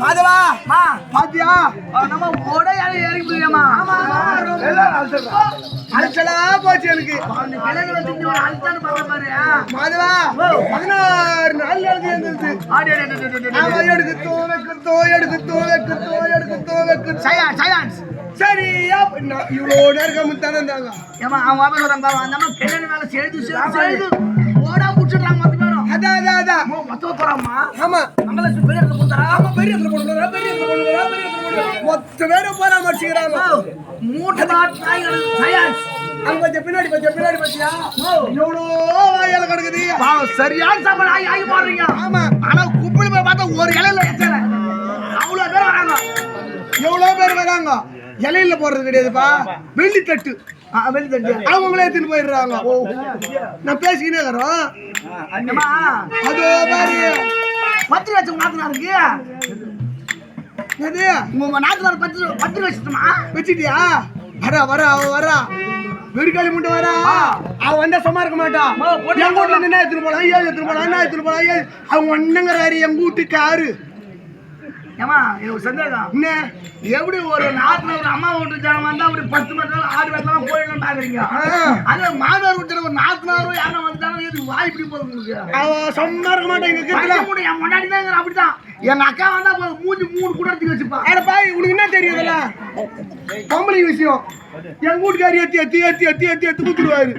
மாதவா! மா பாத்தியா? நம்ம ஓட யாரும் இறங்கி போயிடமா அலசலா போச்சு எனக்கு. மாதவா பதினாறு நாள் எழுதி இருந்துச்சு ஆடி ஆடி, ஆடி, ஆடி, ஆடி. அவன் எடுக்குத்தோ வெக்குத்தோ எடுக்குத்தோ வெக்குத்தோ எடுக்குத்தோ வெக்கு சயா- சயான்ஸ். சரியா இவ்வளோ நேரம் முத்தானே இருந்தாங்க ஏம்மா, அவன் வாபஸ் வரான் பாவம். அந்த கிழங்கு செய்து, செய்து, செய்து. ஓடா பேரும். அதான் அதான் அதான் மொத்தமா. ஆமா மங்களலட்சுமி பெரிய இடத்துல? ஆமா பெரிய இடத்துல போடுறா பெரிய இடத்துல பெரிய இடத்துல போடுறா மொத்த பேரும் போறா மடிச்சுக்கிறாங்க மூட்டை நாட்டு நாய்களுக்கு சயான்ஸ். அங்க பின்னாடி பத்தியா பின்னாடி பத்தியா எவ்வளோ வாயால கிடக்குது சரியான சாப்பாடு ஆகி ஆகி போடுறீங்க. ஆமா ஆனா குப்பிடு போய் பார்த்தா ஒரு இலையில எச்சல. அவ்வளவு பேர் வராங்க. எவ்வளோ பேர் வராங்க இலையில போடுறது கிடையாதுப்பா வெள்ளி தட்டி. அவங்களே எடுத்துட்டு போயிடுறாங்க. ஓ. நான் பேசிக்கினே இருக்கிறோம். அதோ பாரு. பத்திரி வச்ச நாத்தனாருக்கு. எது உங்க நாத்தனார் பத்திரி பத்திரி வச்சுட்டுமா வச்சிட்டியா? வரா வரா அவ வரா. வெடிக்காலி முண்டை வரா. அவ வந்தா சும்மா இருக்க மாட்டான் எங்க வீட்டுல என்ன எடுத்துட்டு போலாம் ஏன் எடுத்துட்டு போலாம் என்ன எடுத்துட்டு போலாம் அவங்க ஒண்ணுங்கிறாரு எங்க வீட்டுக்காரு ஏமா எனக்கு சந்தேகம். என்ன எப்படி ஒரு நாட்டுல ஒரு அம்மா வீட்டு ஜனம் வந்தா அப்படி பத்து மணி ஆறு பேர்லாம் போயிடலாம் பாக்குறீங்க? ஆ. அது மாமியார் வீட்டுல ஒரு நாத்தனாரும் யாரும் வந்துட்டாலும் இது வாய் இப்படி போகுது உங்களுக்கு. சும்மா இருக்க மாட்டா எங்க கிட்ட பையன் கூட என் முன்னாடி தான் அப்படிதான் எங்க அக்கா வந்தா மூஞ்சி மூணு கூட எடுத்து வச்சுப்பா. அட பாய் உனக்கு என்ன தெரியுதுல்ல பொம்பளை விஷயம். எங்க வீட்டுக்காரி எத்தி எத்தி எத்தி எத்தி எத்தி எத்தி கூத்துருவாரு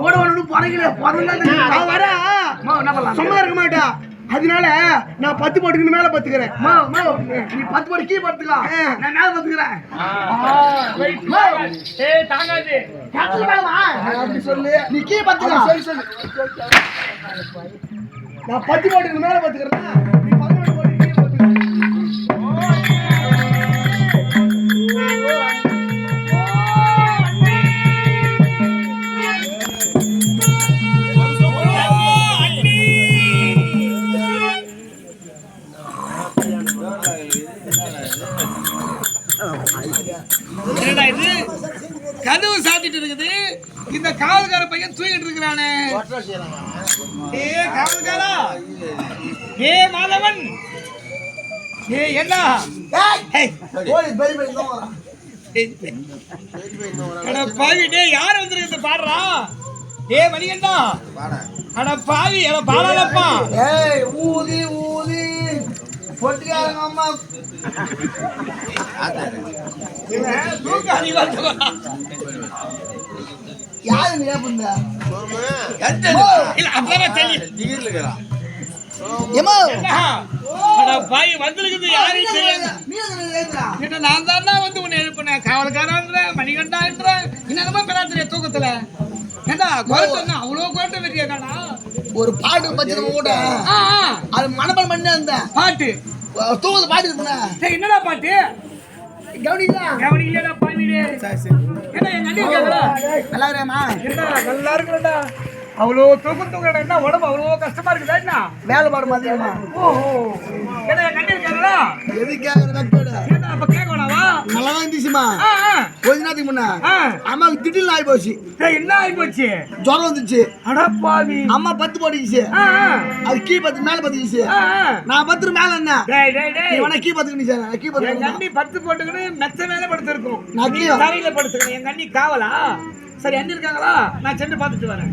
ஓட ஒன்று பிறகுல பிறந்தா அவ வரா என்ன பண்ணலாம்? சும்மா இருக்க மாட்டா. அதனால நான் பத்து போட்டுக்கின்னு மேல பத்துக்கிறேன். நீ பத்து மணி கீ படுத்துக்கோ நான் மேல பத்துக்கிறேன். அப்படி சொல்லு. நீ கீ பத்துக்கோ அப்படி சொல்லு சொல்லு. நான் பத்து போட்டுக்கின்னு மேல பத்துக்கிறேன். நீ பதினொன்று போட்டு கீழே பத்துக்கிற. கதவு சாத்திட்டு இருக்குது. இந்த காவல்கார பையன் தூங்கிட்டு இருக்கிறானே. ஏ காவல்காரா? ஏ மாதவன்? ஏ என்ன? பாவி டேய் யார் வந்திருக்கிறது பாடுறா? ஏ மணிகண்டா? அட பாவி அட பாலாலப்பா ஏய் ஊதி ஊதி. பொட்டிக்காரங்க அம்மா. யாரு நீ ஏன் இல்ல அப்பதான் தெரியும். என்ன? அட பாவி வந்திருக்குது யாரையும் தெரியாது. நான் தானே வந்து உன்னை எழுப்பினேன் காவல்காரன்ற மணிகண்டான்ற? என்னமா பெறாத்திரிய தூக்கத்துல. ஏண்டா குரட்டா அவ்வளோ குரட்ட வெறியாடா ஒரு பாட்டு பத்தி நம்ம கூட அது மனப்பாடம் பண்ணி பாட்டு. தூக்கத்து பாட்டு இருக்குண்ணே என்னடா பாட்டு? கவனிக்கலாம். கவனி இல்லடா பாவிடே என்ன எங்க அண்ணி இருக்காங்களா? நல்லா இருக்குடா அவ்வளோ தூக்கம் என்ன? உடம்பு அவ்வளோ கஷ்டமா இருக்குதா என்ன? வேலை பாடு மாதிரிமா ஓஹோ. என்ன எங்க அண்ணி இருக்காங்களா எது கேக்குற கப்பேடு என்ன அப்ப கேட்க வேணாவா நல்லா தான் இருந்துச்சுமா? கொஞ்ச நேரத்துக்கு முன்ன அம்மாவுக்கு திடீர்னு ஆகி போச்சு. என்ன ஆகி போச்சு? ஜுரம் வந்துச்சு அட பாவி. அம்மா பத்து ஆ அது கீ பத்து மேல ஆ நான் பத்து மேல என்ன? வேணா கீ பத்துக்கிச்சு நான் கீ பத்து அண்ணி பத்து போட்டுக்கிட்டு மெத்த மேல படுத்திருக்கும். நான் கீழே. தரையில படுத்துக்கணும். காவலா? சரி அண்ணி இருக்காங்களா? நான் சென்று பார்த்துட்டு வரேன்.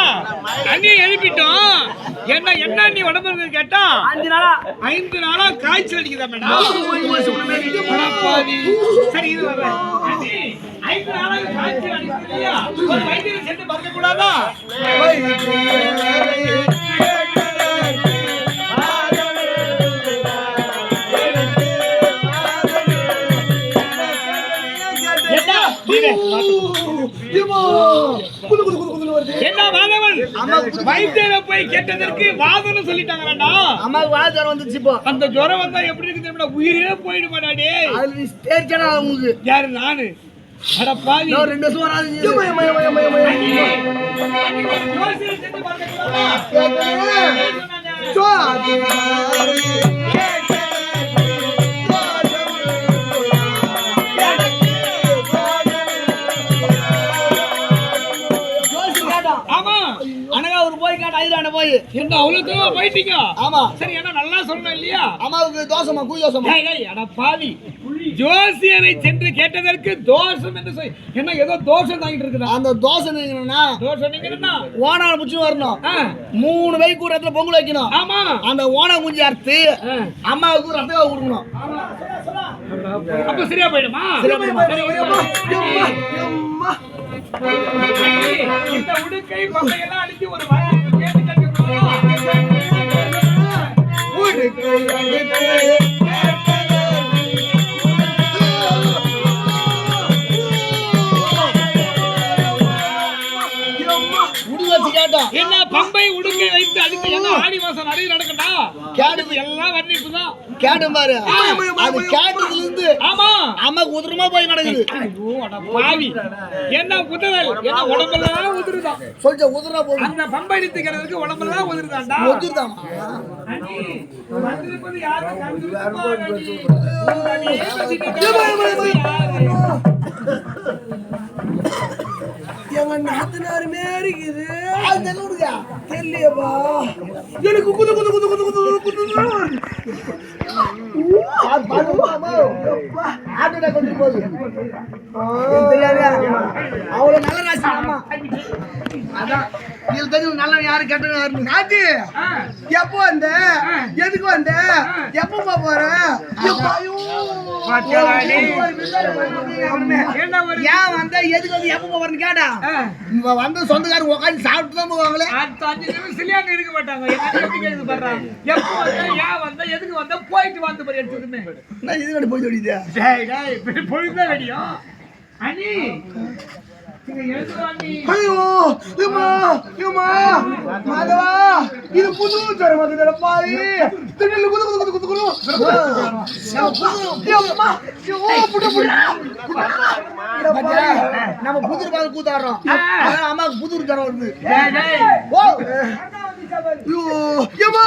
அண்ணி எழுப்பிட்டோம் என்ன என்ன அண்ணி உடம்பு கேட்டா அஞ்சு நாளா ஐந்து நாளா காய்ச்சல் அடிக்குதா மேடம். சரி இது. அண்ணி, ஐந்து நாளா காய்ச்சல் அடிக்குது இல்லையா? ஒரு வைத்தியரை சென்று பார்க்க கூடாதா வைத்தியரை போய் கேட்டதற்கு வாதம்னு சொல்லிட்டாங்க வேண்டாம் அம்மாவுக்கு வாழ ஜுரம் வந்துச்சு இப்போ. அந்த ஜுரம் வந்தா எப்படி இருக்கு தெரியுமா? உயிரே போயிடுமாடா டேய் அதுல நீ தேர்ச்சானா உங்களுக்கு. யாரு? நானு. அட பாவி. இன்னும் ரெண்டு வருஷம் வராது யோசிச்சு சென்று போய். என்ன அவ்வளவு தூரம் போயிட்டீங்க? ஆமா. சரி என்ன நல்லா சொல்லணும் இல்லையா? அம்மாவுக்கு தோசைமா கூ தோசைமா அட பாவி. ஜோசியரை சென்று கேட்டதற்கு தோஷம் என்று சொல்லி என்ன ஏதோ தோஷம் தாங்கிட்டு இருக்குதா? அந்த தோசை நீங்கன்னா தோஷம் நீங்க என்ன ஓனால முச்சு வரணும் மூணு வைக்கு ஒரு இடத்துல பொங்கல் வைக்கணும். ஆமா. அந்த ஓனா குஞ்சு அறுத்து. அம்மாவுக்கு ரத்தம் கொடுக்கணும். அப்ப சரியா போயிடுமா? சரியா போயிடுமா? இந்த உடுக்கை அடிச்சு ஒரு கேட்டோம் என்ன பம்பை உடுக்கை வைத்து அடித்து என்ன ஆடி மாசம் நிறைய நடக்கட்டா? கேட்டது எல்லாம் வர்ணிப்பு தான் கேட்டும் பாரு அது கேட்டதுல இருந்து ஆமா. அம்மாக்கு உதிரமா போய் கிடக்குது. ஐயோ, அட பாவி. என்ன உதறல் என்ன உடம்பெல்லாம் உதிருதான் சொல்லிச்ச உதிரா போகுது. அந்த பம்பை நிறுத்திக்கிறதுக்கு உடம்பெல்லாம் உதிருதாண்டா? உதிர்தான் வந்திருப்பது யாரு? எங்க நாத்தனாருமே இருக்குது அது தெரியல தெரியலையப்பா. எனக்கு குது குது குது குது குது குது அவ்வளவு நல்ல ராசி அம்மா. அதான். இது தெரியும் நல்ல யாரு கெட்டவன் நாட்டி ஆ, எப்போ வந்த? எதுக்கு வந்த? எப்போ போற? ஏன் வந்த? எதுக்கு வந்து எப்ப போறேன்னு கேட்டா. வந்து சொந்தக்காரங்க உட்காந்து சாப்பிட்டு தான் போவாங்களே இருக்க மாட்டாங்க. எப்போ வந்த, ஏன் வந்த, எதுக்கு வந்த, போயிட்டு வந்து பாரு எடுத்ததுமே. நான் இது கட்டி போய் சொல்லிட்டு டேய், டேய், இப்படி பொழுதுதான் வெடியும். ஐயோ ஏமா ஏமா மாதவா இது புது ஜரம் வந்து பாவி. திடீர்னு குது குது குது குது குது. ஏம்மா ஐயோ புட புட. நம்ம புதிர் பால் கூத்தாடுறோம். அதான் அம்மாவுக்கு புதிர் ஜரம் வருது. டேய், டேய். ஓ. ஐயோ ஏமா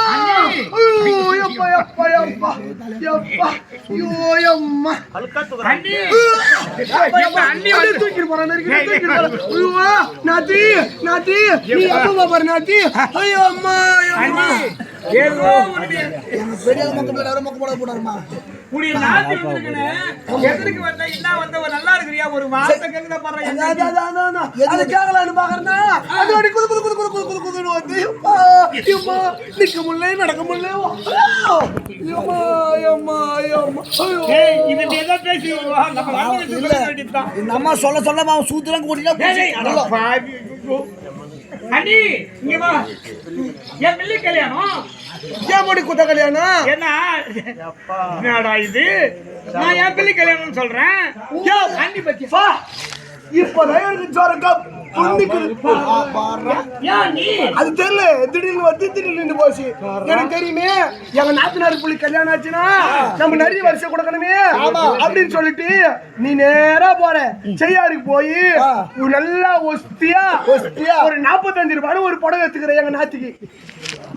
ஐயோ எப்பா எப்பா எப்பா எப்பா ஐயோ எம்மா. வந்து தூக்கிட்டு போறான் தூக்கிட்டு போறான் நாத்தி நாத்தி நீ எப்போ பாரு நாத்தி. ஐயோ அம்மா அம்மா. ஏதோ உன்னுடைய பெரிய மொக்க பிள்ளை அவரை மொக்க போட போடாருமா எதற்கு வந்த, என்ன வந்த, ஒரு நல்லா இருக்கிறியா, ஒரு வார்த்தை கேக்குதா பாருடா, என்ன அது கேட்கலான்னு பாக்குறேன்னா அது அப்படி குது குது குது குது குது குது குதுன்னு வந்து நிக்க முடியல நடக்க முடியல. நம்ம சொல்ல சொல்ல அவன் சூத்துலாம் கூட்டினா அண்ணி, இங்க வா. என் பிள்ளை கல்யாணம்? ஏன் குத்த கல்யாணம்? என்ன என்னடா இது? நான் என் பிள்ளை கல்யாணம் சொல்றேன்? அண்ணி பத்தி பா இப்பதான் எனக்கு அது தெரியல. திடீர்னு வந்து திடீர்னு நின்று போச்சு. எனக்கு தெரியுமே எங்க நாத்தனார் புள்ளி கல்யாணம் ஆச்சுன்னா நம்ம நிறைய வருஷம் கொடுக்கணுமே அப்படின்னு சொல்லிட்டு நீ நேரா போற. செய்யாருக்கு போய் நல்லா ஒஸ்தியா ஒஸ்தியா. ஒரு நாற்பத்தஞ்சு ரூபாய் ஒரு புடவை எடுத்துக்கிற எங்க நாத்திக்கு.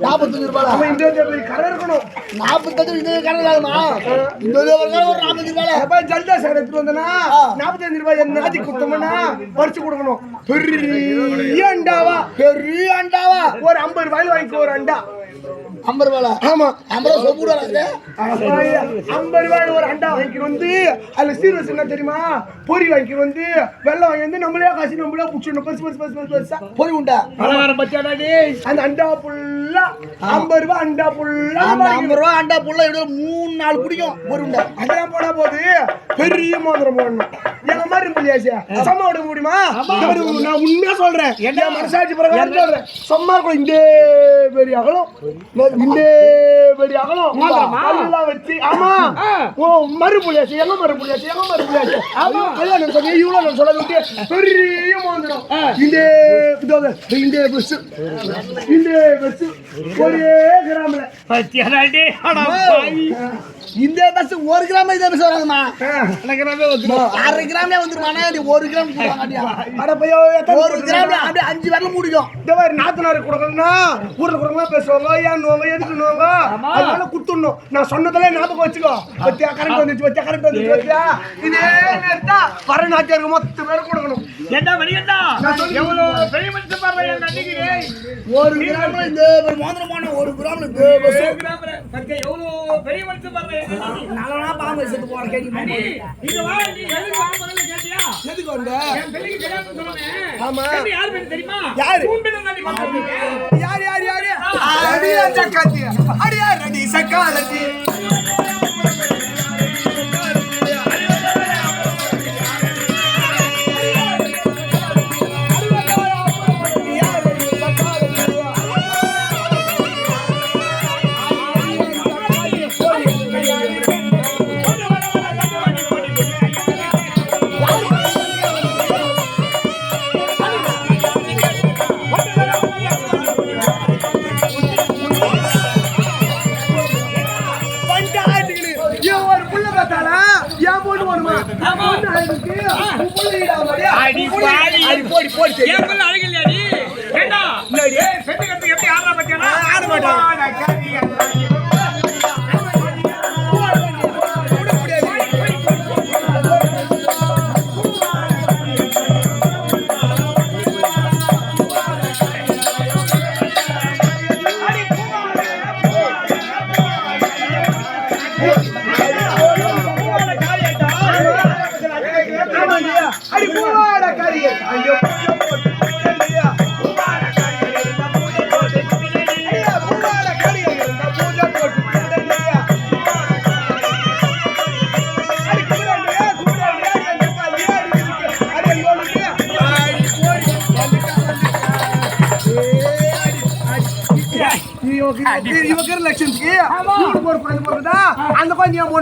நாற்பத்தஞ்சு ரூபாய் அவன் இந்த கடை இருக்கணும். நாற்பத்தஞ்சு இந்த கடை ஆகுமா இந்த ஒரு நாற்பத்தஞ்சு ரூபாய் ஜல்தா சார் எடுத்துட்டு வந்தனா நாற்பத்தஞ்சு ரூபாய் என்ன நாத்தி கொடுத்தோம்னா பறிச்சு கொடுக்கணும். பெரிய அண்டாவா பெரிய அண்டாவா. ஒரு ஐம்பது ரூபாயில வாங்கிக்கோ ஒரு அண்டா. ஐம்பது ரூபாய் ஆமா. ஐம்பது ரூபாய் சொப்பு வராது ஐம்பது ரூபாய் ஒரு அண்டா வாங்கிட்டு வந்து அதுல சீரியஸ் என்ன தெரியுமா? பொரி வாங்கிட்டு வந்து வெள்ளம் வாங்கி வந்து நம்மளே காசு நம்மளே புடிச்சிடணும் பஸ் பஸ் பஸ் பஸ் பொறி உண்டா? பலகாரம் பச்சாடா அந்த அண்டா ஐம்பது ரூபாய் அண்டா ஃபுல்லா அந்த ஐம்பது ரூபாய் அண்டா இப்படி ஒரு மூணு நாள் பிடிக்கும் பொறி உண்டா? அதெல்லாம் போனா போது பெரிய மோதிரம் போடணும். எங்க மாதிரி புள்ளியாச்சு சும்மா விட முடியுமா? நான் உண்மையா சொல்றேன். என் மனசாட்சி பிரகாரம் சொல்றேன். சும்மா கூட இந்த பெரிய அகலம். இந்த பெரிய அகலம் கல்லாம் வச்சு ஆமா. ஓ எங்க எங்க சொல்லி இவ்வளவு நான் சொல்ல விட்டு பெரிய மோதிரம். இந்த இதோ இந்த பஸ் இந்த பஸ் ஒரே கிராமில். பாவி. இந்த பஸ் ஒரு கிராம் இந்த பஸ் வராதுமா? வந்து அரை கிராம்ல வந்துருமாண்ணா நீ ஒரு கிராம் சொல்லுவாங்க அட பையோ எத்தனை ஒரு கிராம்ல அப்படியே அஞ்சு வரல முடிக்கும். இந்த மாதிரி நாத்தனாரு கொடுக்கணும்னா ஊர்ல கொடுக்கலாம் பேசுவாங்க. ஏன்னுவாங்க எதுக்குன்னுவாங்க அதனால குடுத்துடணும். நான் சொன்னதெல்லாம் ஞாபகம் வச்சுக்கோ. பத்தியா? கரண்ட் வந்துச்சு பத்தியா? கரண்ட் வந்துச்சு பத்தியா? இதே நேரத்தா வர நாட்டியாருக்கு மொத்த பேர் கொடுக்கணும். ஏண்டா மணிகண்டா? எவ்வளவு பெரிய மனுஷன் பாரு ஒரு கிராம்ல இந்த ஒரு மோதிரம் போன ஒரு பத்தியா எவ்வளவு பெரிய மனுஷன் பாரு. நல்லா பாம்பு செத்து போற கேடி அடி, இங்க வா, நீ எதுக்கு வந்த. ஆமா. யார் தெரியுமா? யாரு? யார் யார் யாரு அடியா சக்காத்தி அடியா ரெடி சக்காலத்தி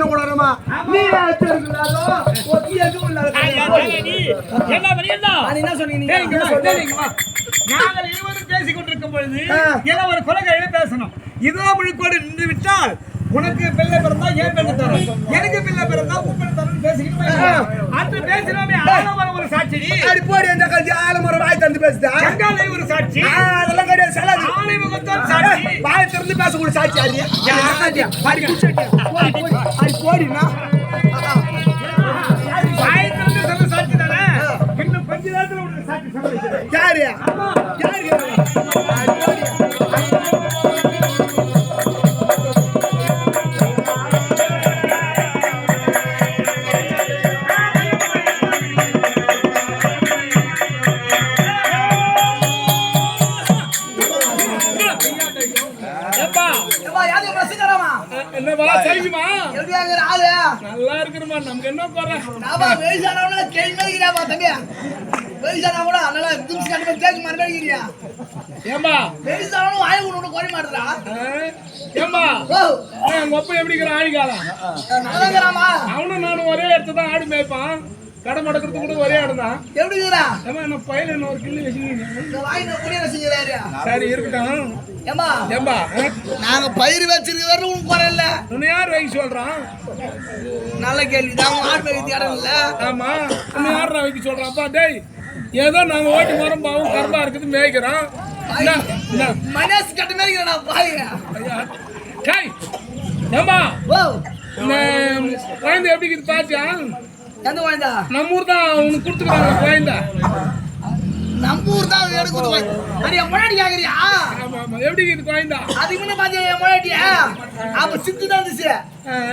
கொடுறமா நீ வச்சிருக்கலாதோ ஒத்தி எதுவும் இல்லாத ஐயா, குழந்தை. நீ. ஏண்டா மணிகண்டா? என்ன சொன்னீங்க. நாங்கள் இருவரும் பேசிக் கொண்டிருக்கும் பொழுது. ஏதோ ஒரு கொலகையில பேசணும் இதோ முழுக்கோடு நின்று விட்டால் உனக்கு பிள்ளை பிறந்தா ஏன் பிள்ளை தரும் எனக்கு பிள்ளை பிறந்தா உன் பிள்ளை தரும் பேசிக்கிட்டு அன்று பேசினோமே ஆலமரம் ஒரு சாட்சி. அடி போடி அந்த கல்வி ஆலமரம் வாய் திறந்து பேசுதா? கங்காலை ஒரு சாட்சி. அதெல்லாம் கிடையாது செல்லாது ஆலை முகத்தான் சாட்சி. வாய் திறந்து பேசக்கூடிய சாட்சி அடி குடிச்சாட்டியா போடி போடி. அடி போடினா? ஏம்பா ஓ. எங்க அப்பா எப்படி இருக்கிற ஆடிக்காலம் நல்லா இருக்கிறாமா அவனும் நானும் ஒரே இடத்துல தான் ஆடு மேய்ப்பான். கடை மடக்கிறது கூட ஒரே இடம் தான். எப்படி ஏமா என்ன பயில என்ன ஒரு கிள்ளி ரசிக்கிறாரு சரி இருக்கட்டும். ஏமா ஏம்பா நாங்க பயிர் வச்சிருக்கிறவரை உனக்கு குறை இல்ல. உன்னை யார் வைக்க சொல்றான் நல்ல கேள்வி தான் ஆடு மேய்க்கு இடம் இல்ல. ஆமா உன்னை யார் வைக்க சொல்றான் அப்பா டேய் ஏதோ நாங்க ஓட்டி மரம் பாவம் கரும்பா இருக்குது மேய்க்கிறோம்? மனசு கட்ட மாதிரி நான் பாருங்க இந்த குழந்தை எப்படி இருக்குது பாத்தியா? எந்த குழந்தா? நம்ம ஊர் தான் உனக்கு கொடுத்துருக்காங்க குழந்தை. நம்ம ஊர் தான் எனக்கு ஒரு குழந்தை. அது என் முன்னாடி கேக்குறியா எப்படி குழந்தை அதுக்கு முன்ன பாத்தியா என் முன்னாடியா? அப்ப சித்து தான் இருந்துச்சு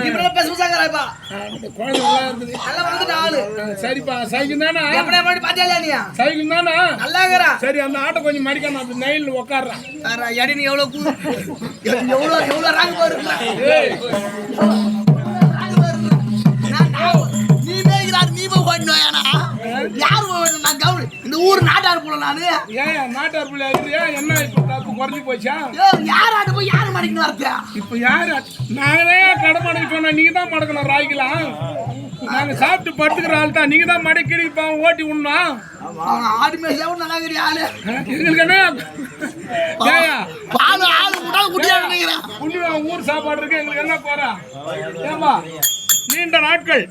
இப்ப பேச குழந்தை நல்லா இருக்குது. நல்லா வந்துட்டு ஆளு. சரிப்பா. சைக்கிள் தானா? எப்படி பாத்தியா நீ? சைக்கிள் தானா? சரி அந்த ஆட்டோ கொஞ்சம் மடிக்க நான் நெயில் உட்காடுறேன் வேற எடி நீ எவ்வளவு எவ்வளவு எவ்வளவு ராங்க ஏய். நீ மேய்கிறாரு நீ போய் ஓடினோயானா யார் நான் கவுனி இந்த ஊர் நாட்டார் போல நானு. ஏன் நாட்டார் பிள்ளை இருக்கிறியா என்ன இப்போ தப்பு குறைஞ்சி போச்சா? யார் ஆட்டு போய் யார் மடிக்கணும் வரத்தியா இப்போ யாரு நாங்களே கடை மடக்க சொன்னா நீங்க தான் மடக்கணும் ராய்க்கலாம் நாங்க சாப்பிட்டு படுத்துக்கிற ஆள் தான் நீங்க தான் மடக்கி இப்போ ஓட்டி அவன் ஆடு மேய்ச்சா நல்லா இருக்கிற ஆளு. எங்களுக்கு என்ன? பால் ஆளு விட்டா குட்டியா புள்ளி ஊர் சாப்பாடு இருக்கு எங்களுக்கு என்ன போறா? ஏமா நீண்ட நாட்கள்.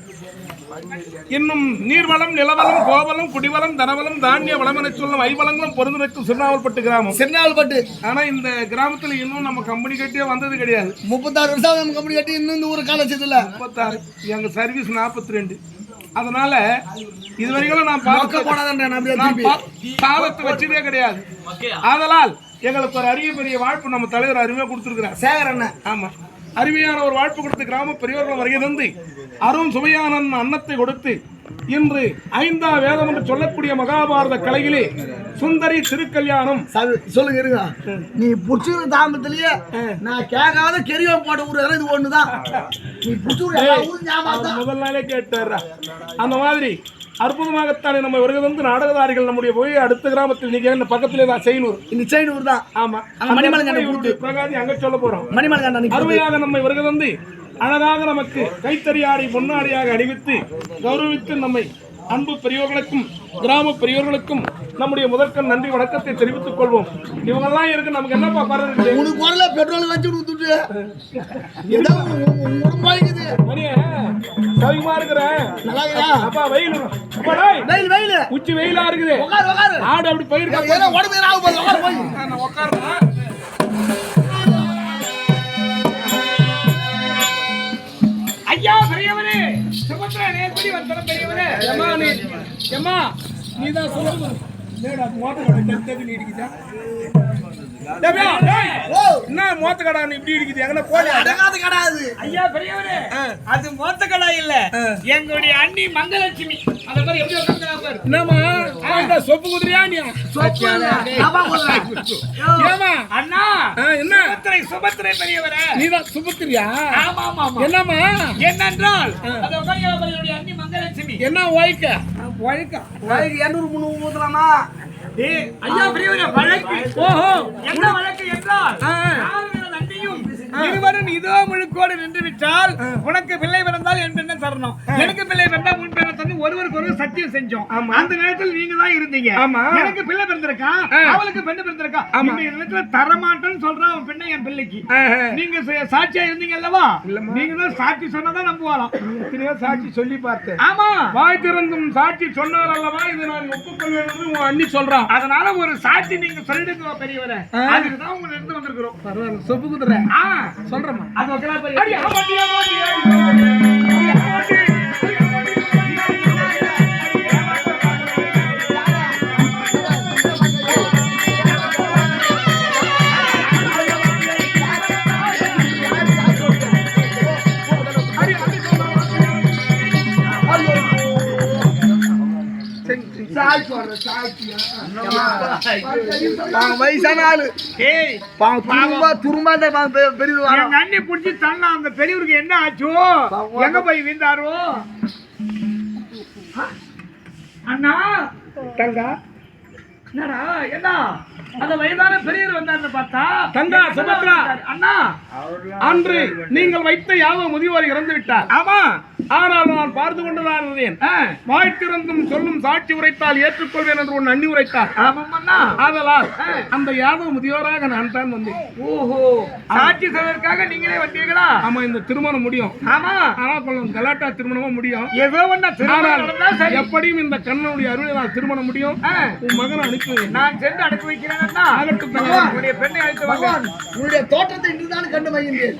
இன்னும் நீர்வளம் நிலவளம் கோவலம் குடிவளம் தனவளம் தானிய வளம் என சொல்லும் ஐவளங்களும் பொருந்திருக்கும் சிறுநாவல்பட்டு கிராமம். சிறுநாள் பட்டு ஆனா இந்த கிராமத்துல இன்னும் நம்ம கம்பெனி கட்டியே வந்தது கிடையாது. முப்பத்தாறு வருஷம் நம்ம கம்பெனி கட்டி இன்னும் இந்த ஊர் கால வச்சதில்ல முப்பத்தாறு எங்க சர்வீஸ் நாற்பத்தி ரெண்டு அதனால இது வரைக்கும் நான் பார்க்க போடாதன்ற நம்ம நான் திருப்பி பா- பாவத்தை வச்சதே கிடையாது. ஆதலால் எங்களுக்கு ஒரு அரிய பெரிய வாழ்ப்பு நம்ம தலைவர் அருமையா கொடுத்துருக்கிறார். சேகர் அண்ணன் ஆமா. அருமையான ஒரு வாழ்ப்பு கொடுத்து கிராம பெரியவர்கள் வருகை தந்து அரும் சுவையான அன்னத்தை கொடுத்து இன்று ஐந்தாம் வேதம் என்று சொல்லக்கூடிய மகாபாரத கலையிலே சுந்தரி திருக்கல்யாணம். சொல்லுங்க இருங்க. நீ புடிச்சுக்கிற தாமத்திலேயே நான் கேட்காத கெரியம் போட்ட ஊர் இது ஒண்ணுதான். நீ தான். முதல் நாளே கேட்டாரா அந்த மாதிரி அற்புதமாகத்தானே நம்ம வருகை வந்து நாடகதாரிகள் நம்முடைய போய் அடுத்த கிராமத்தில் நீங்க என்ன பக்கத்திலே தான் செய்யணும் இந்த செயின் ஊர் தான். ஆமா. பிரகாதி அங்க சொல்ல போறோம். மணிமலை கண்டா அருமையாக நம்மை வருகை தந்து அழகாக நமக்கு கைத்தறியாடி பொன்னாடியாக அணிவித்து கௌரவித்து நம்மை அன்பு பெரியோர்களுக்கும் கிராம பெரியோர்களுக்கும் நம்முடைய முதற்கண் நன்றி வணக்கத்தை தெரிவித்துக் கொள்வோம். இவங்கெல்லாம் இருக்கு நமக்கு என்னப்பா பரவாயில்ல உனக்கு குரல பெட்ரோல் வச்சு கொடுத்துட்டு. ஏதோ உடம்பாய்க்குது மணியே சவிகமா இருக்கிறேன் நல்லா அப்பா வெயில். வெயில் வெயில். உச்சி வெயிலா இருக்குது. உட்காரு உட்காரு ஆடு அப்படி பயிர் ஏதோ உடம்பு ஆகும் போது உட்காரு போய். நான் உட்காருறேன் ஐயா பெரியவரே. சுபத்ரா நேர்படி வந்தன பெரியவரே. ஏம்மா நீ ஏம்மா நீ தான் கடை என்ன மோத்த கடை நீ இப்படி இருக்குது எங்கன போல அடங்காது கடாது. ஐயா பெரியவரே அது மொத்த கடை இல்ல எங்களுடைய அண்ணி மங்கலட்சுமி அந்த மாதிரி எப்படி ஆண்டா சொப்பு குதிரையா நீ? சொப்பு. ஏம்மா அண்ணா என்ன? சுபத்திரை சுபத்திரை பெரியவரே. நீ தான் சுபத்திரியா? ஆமா ஆமா என்னம்மா? என்னென்றால் அது உட்கார்ந்து அண்ணி மங்கலட்சுமி என்ன ஒய்க்க ஒய்க்க நாளைக்கு எண்ணூறு முந்நூறு ஊத்தலாமா ஏய், ஐயா பெரியவரே வழக்கு. ஓஹோ. என்ன வழக்கு என்றால் இருவரும் இதோ முழுக்கோடு நின்று விட்டால் உனக்கு பிள்ளை பிறந்தால் என் பெண்ணை தரணும். எனக்கு பிள்ளை ஒருவருக்கு ஒருவர் சத்தியம் செஞ்சோம் அந்த நேரத்தில் நீங்க தான் இருந்தீங்க ஆமா. எனக்கு பிள்ளை பிறந்திருக்கா. அவளுக்கு பெண்ணு பிறந்திருக்கா ஆமா. இந்த இடத்துல தரமாட்டேன்னு சொல்றான் அவன் பெண்ணை என் பிள்ளைக்கு நீங்க சாட்சியா இருந்தீங்க அல்லவா நீங்க தான் சாட்சி சொன்னதான் நம்புவாளாம் எத்தனையோ சாட்சி சொல்லி பார்த்தேன் ஆமா வாய் திறந்தும் சாட்சி சொன்னார் அல்லவா இது நான் ஒப்புக்கொள்வேன் உன் அண்ணி சொல்றான் அதனால ஒரு சாட்சி நீங்க சொல்லிடுங்க பெரியவரே அதுக்கு தான் உங்க இருந்து வந்திருக்கிறோம் பரவாயில்ல சொப்பு குதிரை ஆ சொல்றேம்மா அது பாவம் வயசான ஆளு. பாவம் துரும்பா துரும்பா எங்க அண்ணி புடிச்சு தள்ளலாம் அந்த பெரியவருக்கு என்ன ஆச்சோ? எங்க போய் வீந்தாரோ அண்ணா தங்கா. என்னடா என்ன? அந்த வயதான பெரியவர் வந்தாருன்னு பார்த்தா தங்கா, சுபத்ரா. அண்ணா அன்று நீங்கள் வைத்த யாவ முதியோர் இறந்து விட்டார். ஆமா. ஆனால் நான் பார்த்து கொண்டுதான் இருந்தேன் ஆ, வாய் திறந்தும் சொல்லும் சாட்சி உரைத்தால் ஏற்றுக்கொள்வேன் என்று உன் அண்ணி உரைத்தார். ஆமாம் அண்ணா. ஆதலால் அந்த யாதவ முதியோராக நான் தான் வந்தேன். ஓஹோ. சாட்சி சொல்வதற்காக நீங்களே வந்தீங்களா ஆமா இந்த திருமணம் முடியும். ஆமா. ஆனா கொஞ்சம் கலாட்டா திருமணமும் முடியும். ஏதோ ஒண்ணா திருமணம் எப்படியும் இந்த கண்ணனுடைய அருளை நான் திருமணம் முடியும். உன் மகனை அனுப்பி. நான் சென்று அனுப்பி வைக்கிறேன்? உன்னுடைய பெண்ணை தோற்றத்தை இன்றுதான் கண்டு மகிழ்ந்தேன்.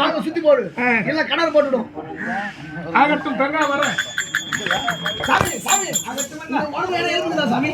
நாங்க சுத்தி போடு. இல்ல கிணறு போட்டுடும். ஆகட்டும் தங்க வரேன் சாமி சாமி. உடம்பு என்ன இருக்குதா சாமி.